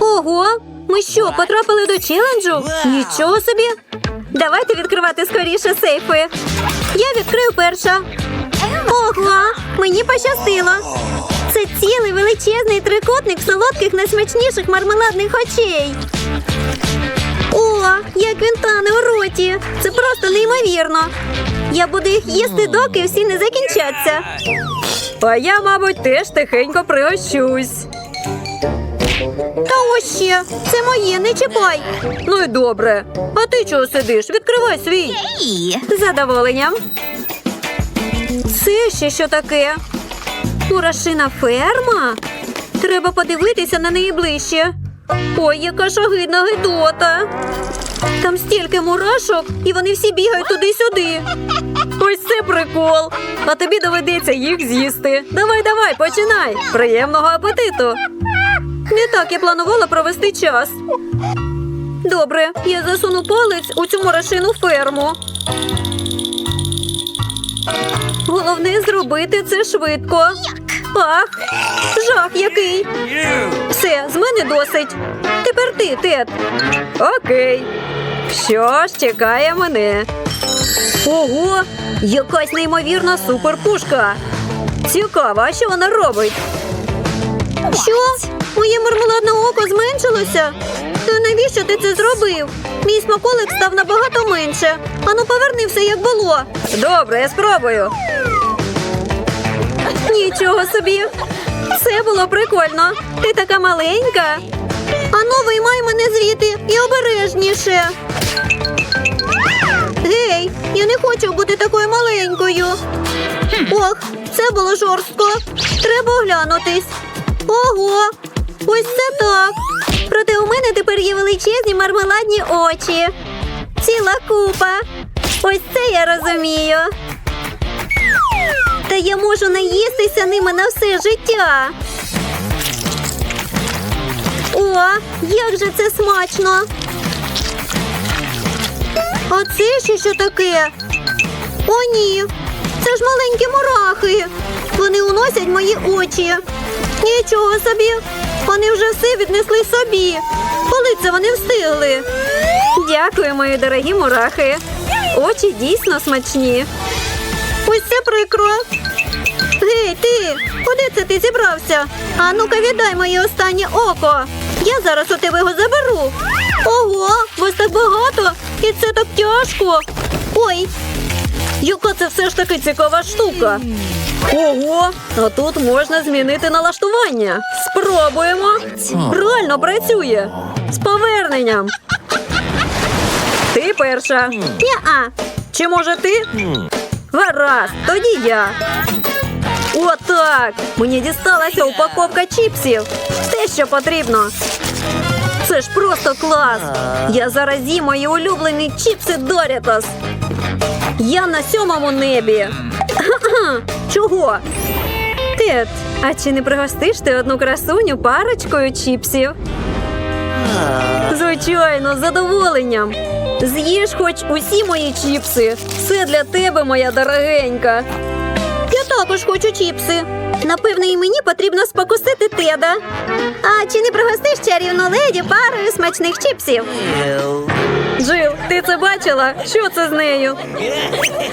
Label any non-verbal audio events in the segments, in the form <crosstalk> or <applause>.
Ого, ми що, потрапили до челенджу? Нічого собі. Давайте відкривати скоріше сейфи. Я відкрию перша. Ого, мені пощастило. Це цілий величезний трикутник солодких найсмачніших мармеладних очей. О, як він тане у роті. Це просто неймовірно. Я буду їх їсти, доки всі не закінчаться. А я, мабуть, теж тихенько пригощусь. Та ось ще, це моє, не чіпай. Ну і добре. А ти чого сидиш? Відкривай свій. З задоволенням. Це ще що таке? Мурашина ферма? Треба подивитися на неї ближче. Ой, яка шагидна гидота. Там стільки мурашок, і вони всі бігають туди-сюди. Ось це прикол. А тобі доведеться їх з'їсти. Давай, давай, починай. Приємного апетиту. Не так я планувала провести час. Добре, я засуну палець у цю мурашину ферму. Головне зробити це швидко. Ах, жах який. Все, з мене досить. Тепер ти, Тед. Окей. Що ж чекає мене? Ого, якась неймовірна суперпушка. Цікаво, а що вона робить? Що? Моє мармеладне око зменшилося? То навіщо ти це зробив? Мій смаколик став набагато менше. Ану, поверни все, як було. Добре, я спробую. Нічого собі. Це було прикольно. Ти така маленька. Ану, виймай мене звідти і обережніше. Гей, я не хочу бути такою маленькою. Ох, це було жорстко. Треба оглянутись. Ого, ось це так. Проте у мене тепер є величезні мармеладні очі. Ціла купа. Ось це я розумію. Та я можу наїстися ними на все життя. О, як же це смачно! А це ще що таке? О, ні. Це ж маленькі мурахи. Вони уносять мої очі. Нічого собі. Вони вже все віднесли собі. Коли це вони встигли? Дякую, мої дорогі мурахи. Очі дійсно смачні. Ось це прикро. Гей, ти, куди це ти зібрався? А ну-ка віддай моє останнє око. Я зараз у тебе його заберу. Ого, вас так багато, і це так тяжко. Ой, яка це все ж таки цікава штука. Ого, а тут можна змінити налаштування. Спробуємо. Реально працює. З поверненням. Ти перша. Я-а. Чи може ти? Гаразд, тоді я. Отак! Мені дісталася упаковка чіпсів. Те, що потрібно. Це ж просто клас. Я зараз з'їм мої улюблені чіпси Дорітос. Я на сьомому небі. <clears throat> Чого? Тед, а чи не пригостиш ти одну красуню парочкою чіпсів? Звичайно, з задоволенням. З'їж хоч усі мої чіпси. Все для тебе, моя дорогенька. Я також хочу чіпси. Напевно, і мені потрібно спокусити теда. А чи не пригостиш чарівну леді парою смачних чіпсів? Джил, ти це бачила? Що це з нею?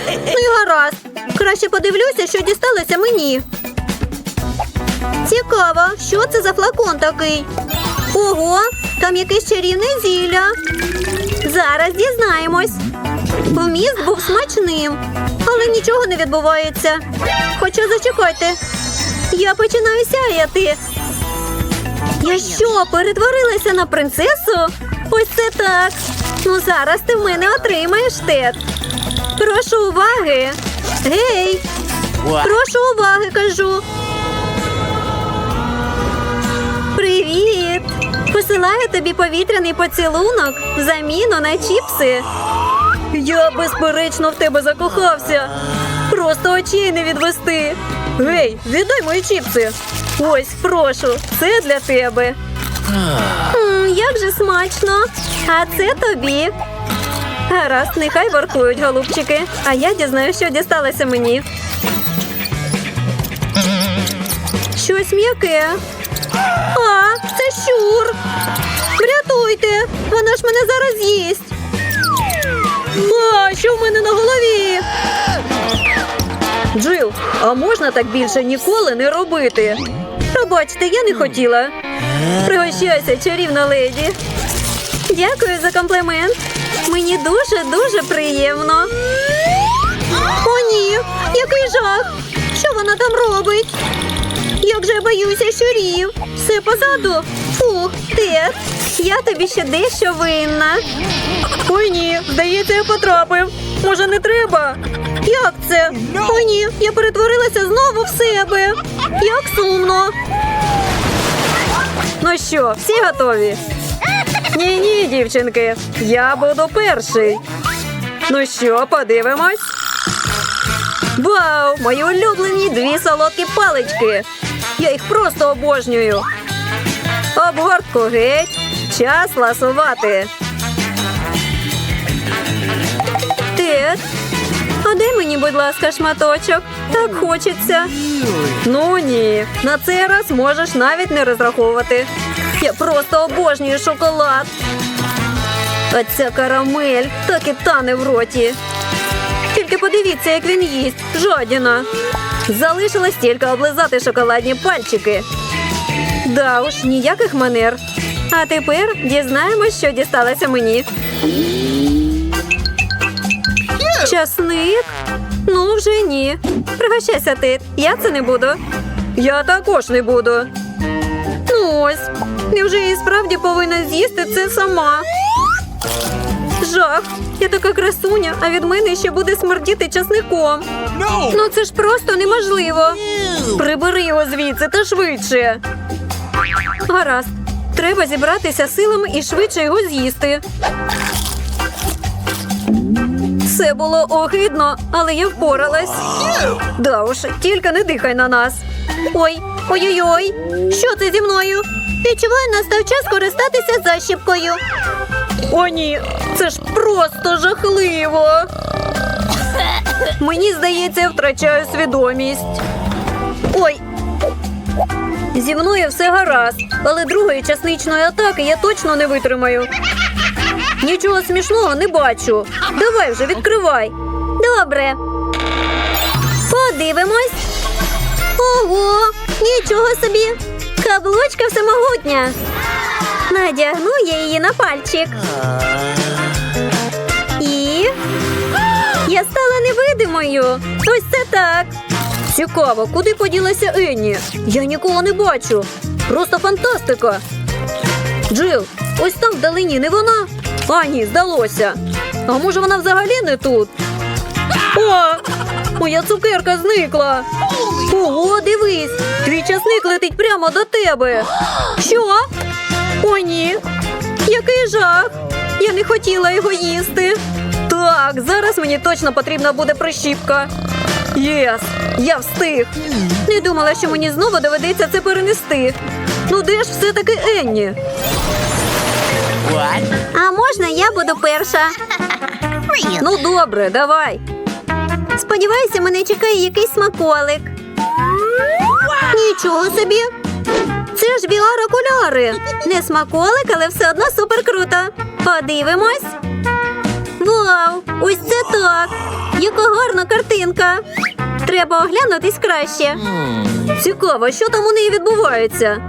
Ну і гаразд. Краще подивлюся, що дісталося мені. Цікаво, що це за флакон такий? Ого, там якесь чарівне зілля. Зараз дізнаємось. Вміст був смачним, але нічого не відбувається. Хоча зачекайте. Я починаю сяяти. Я що, перетворилася на принцесу? Ось це так. Ну зараз ти в мене отримаєш тет. Прошу уваги. Гей! Прошу уваги, кажу. Привіт! Посилаю тобі повітряний поцілунок в заміну на чіпси. Я безперечно в тебе закохався. Просто очей не відвести. Гей, віддай мої чіпси. Ось, прошу, це для тебе. М, як же смачно. А це тобі. Гаразд, нехай воркують голубчики. А я дізнаюся, що дісталося мені. Щось м'яке. А, це щур. Врятуйте! Вона ж мене зараз їсть. А, що в мене на голові? Джил, а можна так більше ніколи не робити? Пробачте, я не хотіла. Пригощайся, чарівна леді. Дякую за комплімент. Мені дуже-дуже приємно. О, ні, який жах! Що вона там робить? Як же я боюся щурів. Все позаду. Фух, Тед, я тобі ще дещо винна. Ой ні, здається, я потрапив. Може, не треба? Як це? Ой ні, я перетворилася знову в себе. Як сумно. Ну що, всі готові? Ні, ні, дівчинки, я буду перший. Ну що, подивимось? Вау! Мої улюблені дві солодкі палички. Я їх просто обожнюю. Обгортку геть. Час ласувати. Тед, а дай мені, будь ласка, шматочок. Так хочеться. Ну ні, на цей раз можеш навіть не розраховувати. Я просто обожнюю шоколад. А ця карамель так і тане в роті. Тільки подивіться, як він їсть. Жадіна. Залишилось тільки облизати шоколадні пальчики. Да уж, ніяких манер. А тепер дізнаємось, що дісталося мені. Часник? Ну, вже ні. Пригощайся ти. Я це не буду. Я також не буду. Ну ось. Невже я і справді повинна з'їсти це сама? Жах. Я така красуня, а від мене ще буде смердіти часником. Ну це ж просто неможливо. Прибери його звідси та швидше. Гаразд. Треба зібратися силами і швидше його з'їсти. Це було огидно, але я впоралась. Да уж, тільки не дихай на нас. Ой, ой-ой-ой. Що це зі мною? Відчуваю, настав час користатися защіпкою. О, ні, це ж просто жахливо. Мені здається, я втрачаю свідомість. Ой. Зі мною все гаразд, але другої часничної атаки я точно не витримаю. Нічого смішного не бачу. Давай вже відкривай. Добре. Подивимось. Ого, нічого собі. Каблучка всемогутня. Надягну я її на пальчик. І я стала невидимою. Ось це так. Цікаво, куди поділася Енні? Я нікого не бачу. Просто фантастика. Джил, ось там вдалині не вона. А, ні, здалося. А може вона взагалі не тут? О, моя цукерка зникла. Ого, дивись, твій часник летить прямо до тебе. Що? О, ні. Який жах. Я не хотіла його їсти. Так, зараз мені точно потрібна буде прищіпка. Єс, я встиг. Не думала, що мені знову доведеться це перенести. Ну де ж все-таки Енні? А можна я буду перша? Ну добре, давай. Сподіваюся, мене чекає якийсь смаколик. Нічого собі. Це ж VR-окуляри. Не смаколик, але все одно супер круто. Подивимось. Вау! Ось це так. Яка гарна картинка. Треба оглянутись краще. Цікаво, що там у неї відбувається.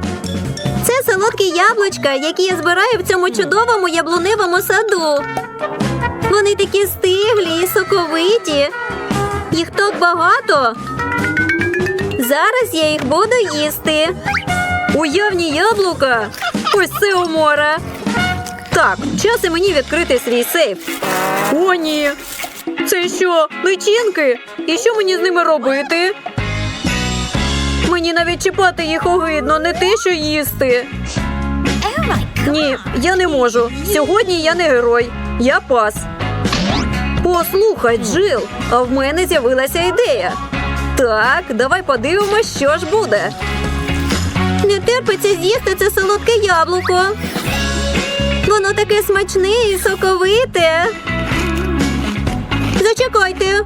Це солодкі яблучка, які я збираю в цьому чудовому яблуневому саду. Вони такі стиглі і соковиті. Їх так багато. Зараз я їх буду їсти. Уявні яблука. Ось це умора. Так, час і мені відкрити свій сейф. О, ні. Це що, личинки? І що мені з ними робити? Мені навіть чіпати їх огидно, не те, що їсти. Ні, я не можу. Сьогодні я не герой. Я пас. Послухай, Джил, а в мене з'явилася ідея. Так, давай подивимось, що ж буде. Не терпиться з'їсти це солодке яблуко. Воно таке смачне і соковите. Зачекайте.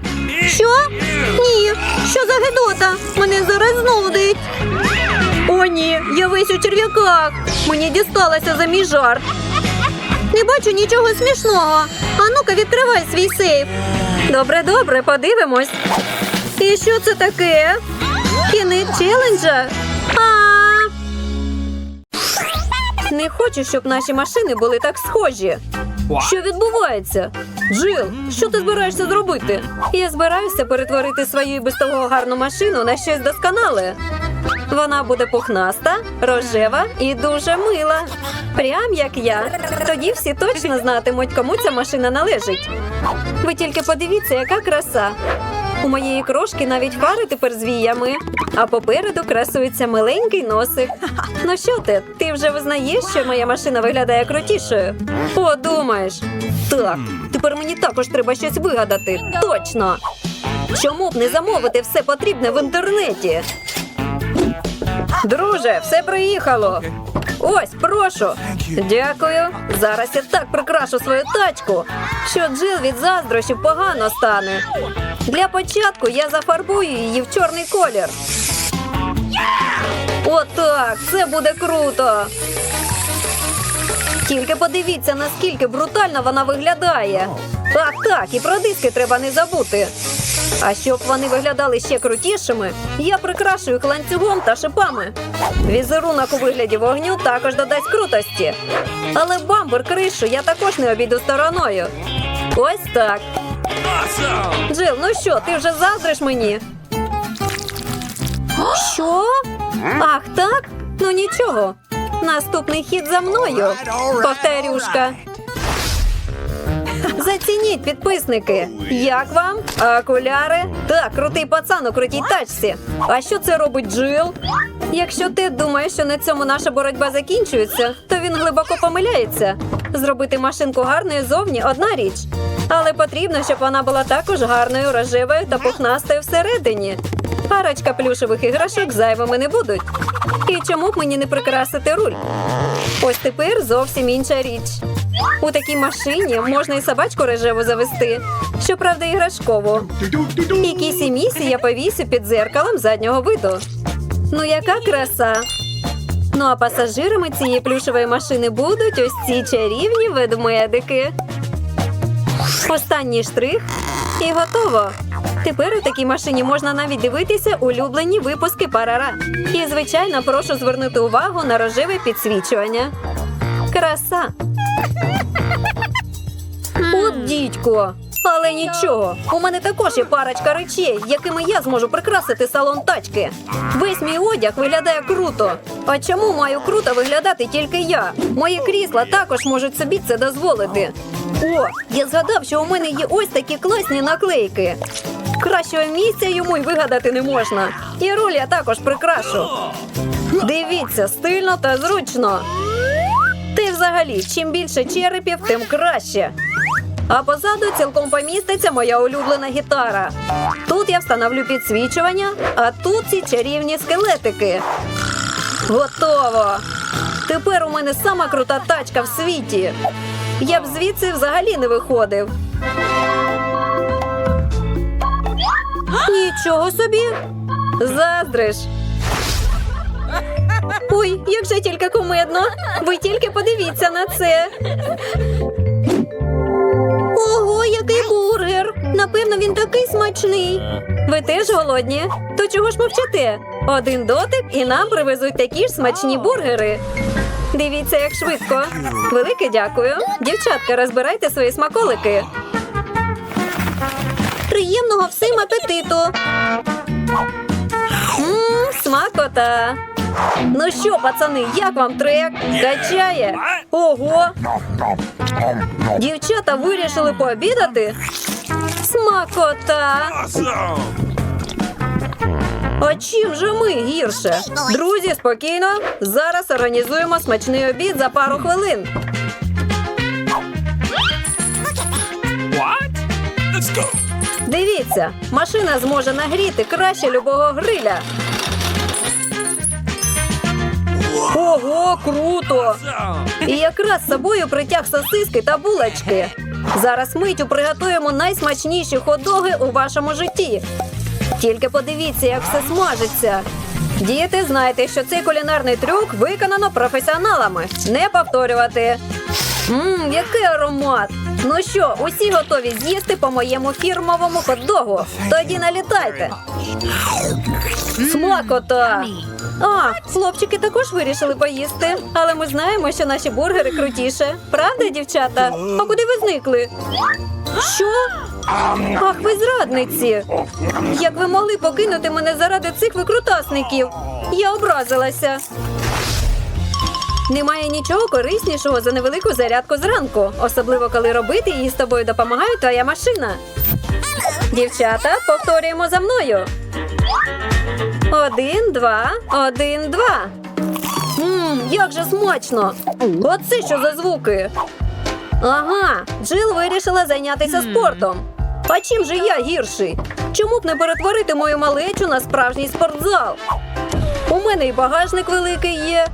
Що? Ні. Що за гидота? Мене зараз знудить. О, ні, я весь у черв'яках. Мені дісталося за мій жарт. Не бачу нічого смішного. А ну-ка, відкривай свій сейф. Добре, добре, подивимось. І що це таке? Кінець челенджа? А! Не хочу, щоб наші машини були так схожі. Що відбувається? Джил, що ти збираєшся зробити? Я збираюся перетворити свою без того гарну машину на щось досконале. Вона буде пухнаста, рожева і дуже мила. Прям як я. Тоді всі точно знатимуть, кому ця машина належить. Ви тільки подивіться, яка краса. У моєї крошки навіть фари тепер з віями, а попереду красується миленький носик. <laughs> Ну що ти? Ти вже визнаєш, що моя машина виглядає крутішою? Подумаєш. Так, тепер мені також треба щось вигадати. Точно. Чому б не замовити все потрібне в інтернеті? Друже, все приїхало. Ось, прошу. Дякую. Зараз я так прикрашу свою тачку, що Джил від заздрощів погано стане. Для початку я зафарбую її в чорний колір. Отак, це буде круто. Тільки подивіться, наскільки брутально вона виглядає. Так, так, і про диски треба не забути. А щоб вони виглядали ще крутішими, я прикрашую їх ланцюгом та шипами. Візерунок у вигляді вогню також додасть крутості. Але бамбер кришу я також не обійду стороною. Ось так. Джил, ну що, ти вже заздриш мені? Що? Ах, так? Ну нічого. Наступний хід за мною. Повторюшка. Зацініть, підписники. Як вам? Окуляри? Так, крутий пацан у крутій тачці. А що це робить Джил? Якщо ти думаєш, що на цьому наша боротьба закінчується, то він глибоко помиляється. Зробити машинку гарною зовні одна річ. Але потрібно, щоб вона була також гарною, рожевою та пухнастою всередині. Парочка плюшевих іграшок зайвими не будуть. І чому б мені не прикрасити руль? Ось тепер зовсім інша річ. У такій машині можна і собачку рожеву завести, щоправда, іграшкову. І кісі місі я повісю під дзеркалом заднього виду. Ну, яка краса! Ну а пасажирами цієї плюшевої машини будуть ось ці чарівні ведмедики. Останній штрих і готово. Тепер у такій машині можна навіть дивитися улюблені випуски парара. І, звичайно, прошу звернути увагу на рожеве підсвічування. Краса. От дідько. Але нічого, у мене також є парочка речей, якими я зможу прикрасити салон тачки. Весь мій одяг виглядає круто. А чому маю круто виглядати тільки я? Мої крісла також можуть собі це дозволити. О, я згадав, що у мене є ось такі класні наклейки. Кращого місця йому й вигадати не можна. І руль я також прикрашу. Дивіться, стильно та зручно. Ти взагалі, чим більше черепів, тим краще. А позаду цілком поміститься моя улюблена гітара. Тут я встановлю підсвічування, а тут ці чарівні скелетики. Готово! Тепер у мене сама крута тачка в світі. Я б звідси взагалі не виходив. Нічого собі. Заздриш. Ой, як же тільки кумедно. Ви тільки подивіться на це. Ого, який бургер! Напевно, він такий смачний. Ви теж голодні? То чого ж мовчите? Один дотик і нам привезуть такі ж смачні бургери. Дивіться, як швидко. Велике дякую. Дівчатка, розбирайте свої смаколики. Приємного всім апетиту. Мм, смакота. Ну що, пацани, як вам трек? Качає? Ого! Дівчата вирішили пообідати? Смакота! А чим же ми гірше? Друзі, спокійно. Зараз організуємо смачний обід за пару хвилин. What? Let's go. Дивіться, машина зможе нагріти краще любого гриля. Ого, круто! І якраз з собою притяг сосиски та булочки. Зараз миттю приготуємо найсмачніші ходоги у вашому житті. Тільки подивіться, як все смажиться. Діти, знайте, що цей кулінарний трюк виконано професіоналами. Не повторювати. Мм, який аромат! Ну що, усі готові з'їсти по моєму фірмовому хот-догу? Тоді налітайте. Смакота! А, хлопчики також вирішили поїсти, але ми знаємо, що наші бургери крутіше. Правда, дівчата? А куди ви зникли? Що? Ах, ви зрадниці! Як ви могли покинути мене заради цих викрутасників? Я образилася. Немає нічого кориснішого за невелику зарядку зранку, особливо коли робити її з тобою допомагає твоя машина. Дівчата, повторюємо за мною. Один, два, один, два. Мм, як же смачно! Оце що за звуки? Ага, Джил вирішила зайнятися спортом. А чим же я гірший? Чому б не перетворити мою малечу на справжній спортзал? У мене і багажник великий є.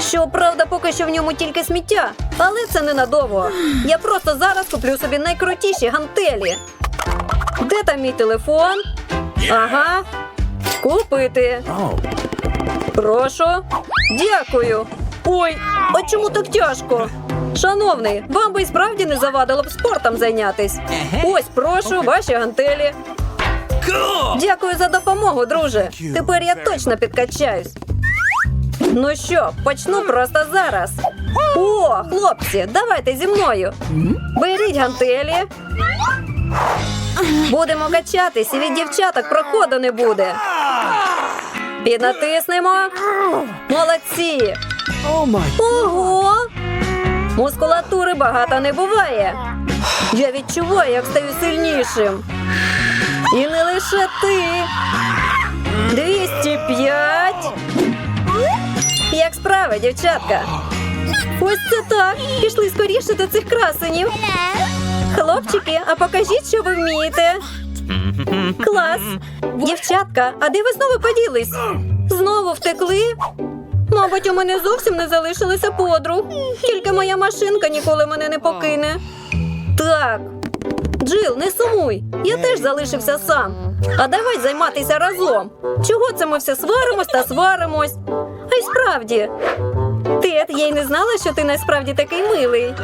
Щоправда, поки що в ньому тільки сміття, але це ненадовго. Я просто зараз куплю собі найкрутіші гантелі. Де там мій телефон? Ага. Купити. Прошу. Дякую. Ой, а чому так тяжко? Шановний, вам би й справді не завадило б спортом зайнятись. Ось, прошу, ваші гантелі. Дякую за допомогу, друже. Тепер я точно підкачаюсь. Ну що, почну просто зараз. О, хлопці, давайте зі мною. Беріть гантелі. Будемо качатись, і від дівчаток проходу не буде. Піднатиснемо. Молодці. Ого! Мускулатури багато не буває. Я відчуваю, як стаю сильнішим. І не лише ти. 205. Як справа, дівчатка? Ось це так. Пішли скоріше до цих красенів. Хлопчики, а покажіть, що ви вмієте. Клас. Дівчатка, а де ви знову поділись? Знову втекли? Мабуть, у мене зовсім не залишилося подруг. Тільки моя машинка ніколи мене не покине. Так. Джил, не сумуй. Я теж залишився сам. А давай займатися разом. Чого це ми все сваримось та сваримось? А й справді. Тед, я й не знала, що ти насправді такий милий.